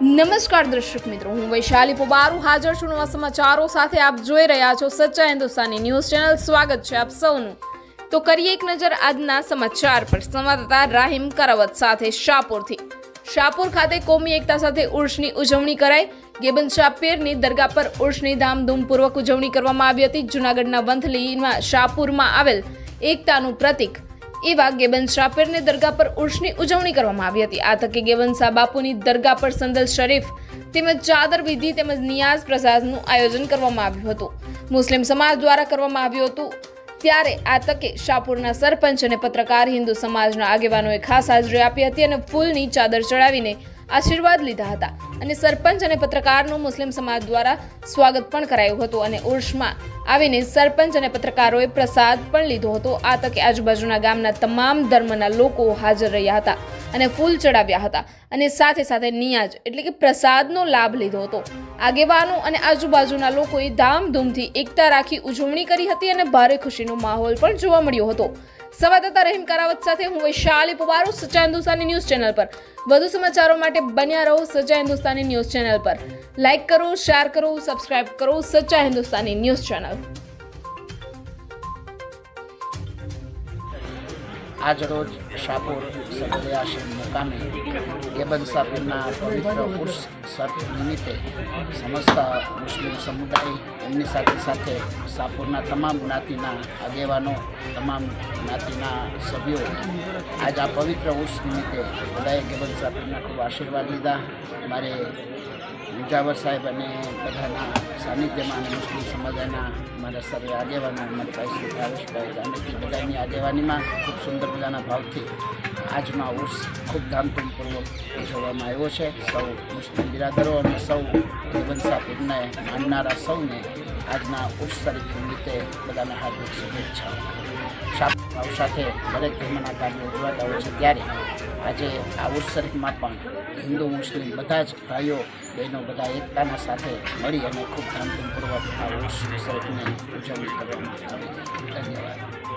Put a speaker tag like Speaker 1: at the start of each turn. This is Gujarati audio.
Speaker 1: નમસ્કાર દર્શક મિત્રો, હું વૈશાલી પોબારુ, હાજર છું નવા સમાચારો સાથે. આપ જોઈ રહ્યા છો સચ્ચા હિન્દુસ્તાની ન્યૂઝ ચેનલ. સ્વાગત છે આપ સૌનું. તો કરીએ એક નજર આજના સમાચાર પર. સંવાદદાતા રાહિમ કરાવત સાથે શાહપુરથી. શાહપુર ખાતે કોમી એકતા સાથે ઉર્ષની ઉજવણી કરાઈ. ગેબન શાહ પીરની દરગાહ પર ઉર્ષની ધામધૂમપૂર્વક ઉજવણી કરવામાં આવી હતી. જૂનાગઢના વંથલીમાં શાહપુરમાં આવેલ એકતાનું પ્રતીક એવા ગેબન શાપેરને દરગાહ પર ઉર્ષની ઉજવણી કરવામાં આવી હતી. આ તકે ગેબન શાહ બાપુની દરગાહ પર સંદલ શરીફ તેમજ ચાદર વિધિ તેમજ નિયાઝ પ્રસાદનું આયોજન કરવામાં આવ્યું હતું. મુસ્લિમ સમાજ દ્વારા કરવામાં આવ્યું હતું. ત્યારે આ તકે શાહપુરના સરપંચ અને પત્રકાર હિન્દુ સમાજના આગેવાનોએ ખાસ હાજરી આપી હતી અને ફૂલની ચાદર ચડાવીને આશીર્વાદ લીધા હતા અને સરપંચ અને પત્રકારનું મુસ્લિમ સમાજ દ્વારા સ્વાગત પણ કરાયું હતું અને ઉર્ષમાં આવીને સરપંચ અને પત્રકારોએ પ્રસાદ પણ લીધો હતો. આ તકે આજુબાજુના ગામના તમામ ધર્મના લોકો હાજર રહ્યા હતા અને ફૂલ ચડાવ્યા હતા અને સાથે સાથે નિયાજ એટલે કે પ્રસાદનો લાભ લીધો હતો. આગેવાનો અને આજુબાજુના લોકોએ ધામધૂમથી એકતા રાખી ઉજવણી કરી હતી અને ભારે ખુશીનો માહોલ પણ જોવા મળ્યો હતો. સંવાદદાતા રહીમ કરાવત સાથે હું વૈશાલી પવારો સચ્ચા હિન્દુસ્તાની ન્યૂઝ ચેનલ પર. વધુ સમાચારો માટે બન્યા રહો સચ્ચા હિન્દુસ્તાની ન્યૂઝ ચેનલ પર. લાઇક કરો, શેર કરો, સબસ્ક્રાઇબ કરો સચ્ચા હિન્દુસ્તાની ન્યૂઝ ચેનલ.
Speaker 2: આજરોજ શાહપુર સદરે આશ્રમ મુકામે ગેબન સાહેબના પવિત્ર ઉર્સ સર્ફ નિમિત્તે સમસ્ત મુસ્લિમ સમુદાય એમની સાથે સાથે શાપુરના તમામ જ્ઞાતિના આગેવાનો, તમામ જ્ઞાતિના સભ્યો આજ આ પવિત્ર ઉર્સ નિમિત્તે બધાએ ગેબન સાહેબના ખૂબ આશીર્વાદ લીધા. મારે મુજાવર સાહેબ અને બધાના સાનિધ્યમાં અને મુસ્લિમ સમુદાયના મારા સર્વે આગેવાનો, અમારી પાસે ભાવેશભાઈ ગાંધીજી બધાની આગેવાનીમાં ખૂબ સુંદર મજાના ભાવથી આજનો આ ઉર્સ ખૂબ ધામધૂમપૂર્વક ઉજવવામાં આવ્યો છે. સૌ મુસ્લિમ બિરાદરો અને સૌ જીવનસા પીરને માનનારા સૌને આજના ઉર્સ શરીફ નિમિત્તે બધાને હાર્દિક શુભેચ્છાઓ. ભાવ સાથે દરેક ધર્મના કાર્યો ઉજવાતા હોય છે ત્યારે આજે આ ઉર્સ શરીફમાં પણ હિન્દુ, મુસ્લિમ બધા જ ભાઈઓ, બહેનો બધા એકતાના સાથે મળી અને ખૂબ ધામધૂમપૂર્વક આ ઉર્સ શરીફની ઉજવણી કરવામાં આવી. ધન્યવાદ.